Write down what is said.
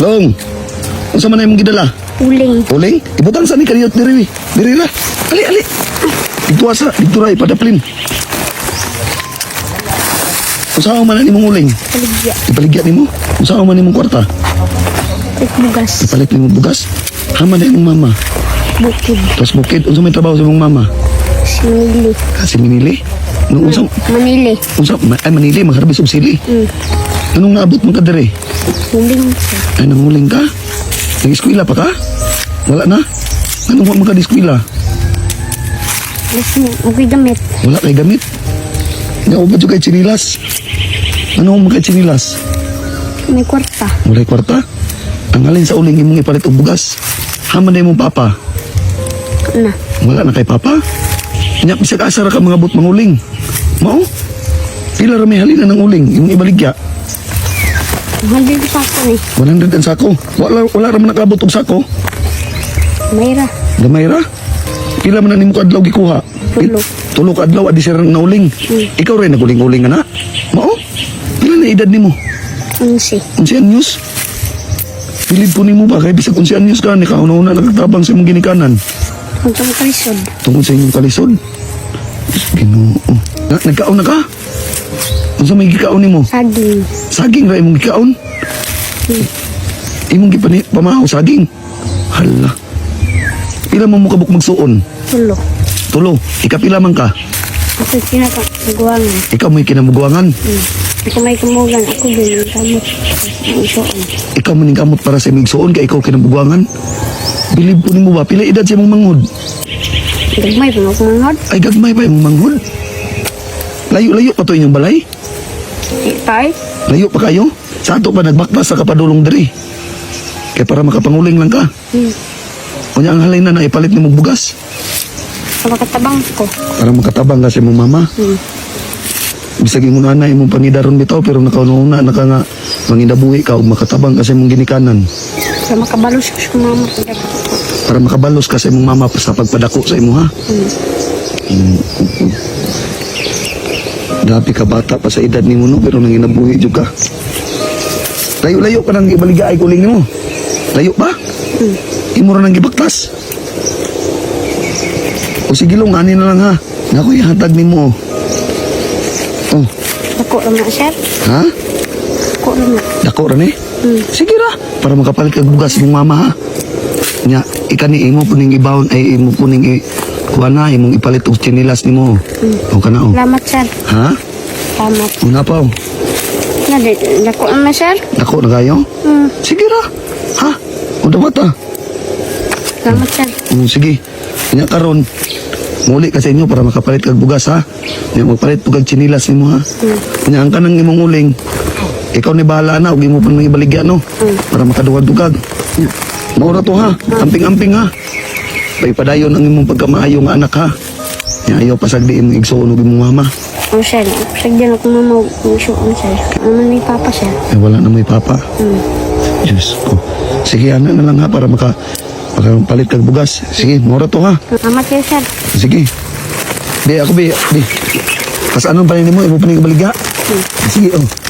Long. Unsa man imong gidala? Uling. Uling? Ibutang sa ni kaniyot diri. Diri ra. Ali ali. Dito asa, dito ra ipadaplin. Unsa man nimong uling? Kaligya. Ipaligya nimo. Unsa man nimong kwarta? Bugas. Ipalit nimo bugas. Haman na imong mama. Bukid. Tapos bukid unsa may trabaho sa imong mama? Sinili. Kasi minili. Nung unsa Manili. unsa ay manili magharbis og sili. Anong naabot mo ka diri? Uling sir. Ay nanguling ka? Nag-eskwela pa ka? Wala na? Anong wa man ka di-eskwela? Alas mo. Okay gamit. Wala kay gamit. Nga ba kay chinilas? Ano mo kay chinilas? May kwarta. Wala kwarta? Ang alin sa uling imong ipalit og bugas. Haman na imong papa. Na. Wala na kay papa. Nya bisag asa ra ka mga but manguling. Mao? Pila ra may halina ng uling imong ibaligya? Mahal sa ako ni. 100 ang sako. Wala wala ra man nakabot og sako. Mayra. Gamay ra. Pila man na nimo kadlaw gikuha? Tulo. Tulo ka adlaw adi sir na uling. Ikaw rin naguling-uling ana. Mao? Pila na edad nimo? Unsi. Unsian news? Pilid po nimo ba kay bisag unsian news ka ni kauna-una nagtabang sa imong ginikanan Kung tong kalisod. tungkol sa inyong kalisod. Ginoo. Na, nagkaon na ka? Unsa may gikaon nimo? Saging. Saging ra imong gikaon? Imong gipani pamahaw saging. Hala. Pila mo mo kabuk magsuon? Tulo. Tulo. Ikapila man ka? Ako kinakaguwangan. Ikaw may kinamuguangan. Hmm. Ako may kumugan. Ako din ang kamot. Ikaw maning kamot para sa imigsuon kay ikaw kinamuguangan. Bilib po nimo ba pila edad sa imong manghod? Gagmay pa mo kumangod. Ay gagmay pa imong manghod. Layo-layo pa to inyong balay. Tay. Layo pa kayo. Sa ato pa nagbakbas sa kapadulong diri. Kaya para makapanguling lang ka. Hmm. Kunya ang halin na na ipalit ni mong bugas. Sa makatabang ko. Para makatabang ka sa imong mama. Hmm. Bisag ingon na imong panidaron bitaw pero nakauna naka nga manginabuhi ka ug makatabang ka sa imong ginikanan. Sa makabalos ko sa mama. Para makabalos ka sa imong mama sa pagpadako sa imo ha. Hmm. Grabe ka bata pa sa edad ni mo no, pero nanginabuhi jud ka. Layo-layo ka nang ibaliga ay kuling nimo. Layo ba? Hmm. Imo ra nang gibaktas. O sige long, ani na lang ha. Nga ko ihatag nimo. Oh, Ako lang na, sir. ha? Ako lang na. Dako ra ni? Hmm. Sige ra, para makapalit kag bugas mong mama ha. Nya, ikani imo puning ibawon ay imo puning i kuha na imong ipalit og chinilas nimo. O kana o. Salamat, sir. Ha? Salamat. Una pa o. Na, di- Ako lang na, sir. Dako na kayo? Hmm. Sige ra. Ha? O dapat ah. Salamat, sir. Mm, sige. Kanya karon. Muli ka sa inyo para makapalit kag bugas ha. Nya magpalit pug kag chinilas nimo ha. Kanya ang kanang imong uling. Ikaw ni bahala na ug imo pa nang ibaligya no. Para makaduwag-dugag. Maura to ha. Amping-amping ha. Pay padayon ang imong pagkamaayo nga anak ha. Ayaw pasagdi imong igsuon ug imong mama. Oh, sir. Sagdan ako mama. Ang isuon, sir. Ano ni Papa, sir? Eh wala na may papa. Hmm. Diyos ko. Sige, ana na lang ha para maka makapalit kag bugas. Sige, maura to ha. Salamat kayo, sir. Sige. Di, ako bi, di. Kas anong panin mo, imo paning baligya. Sige, oh.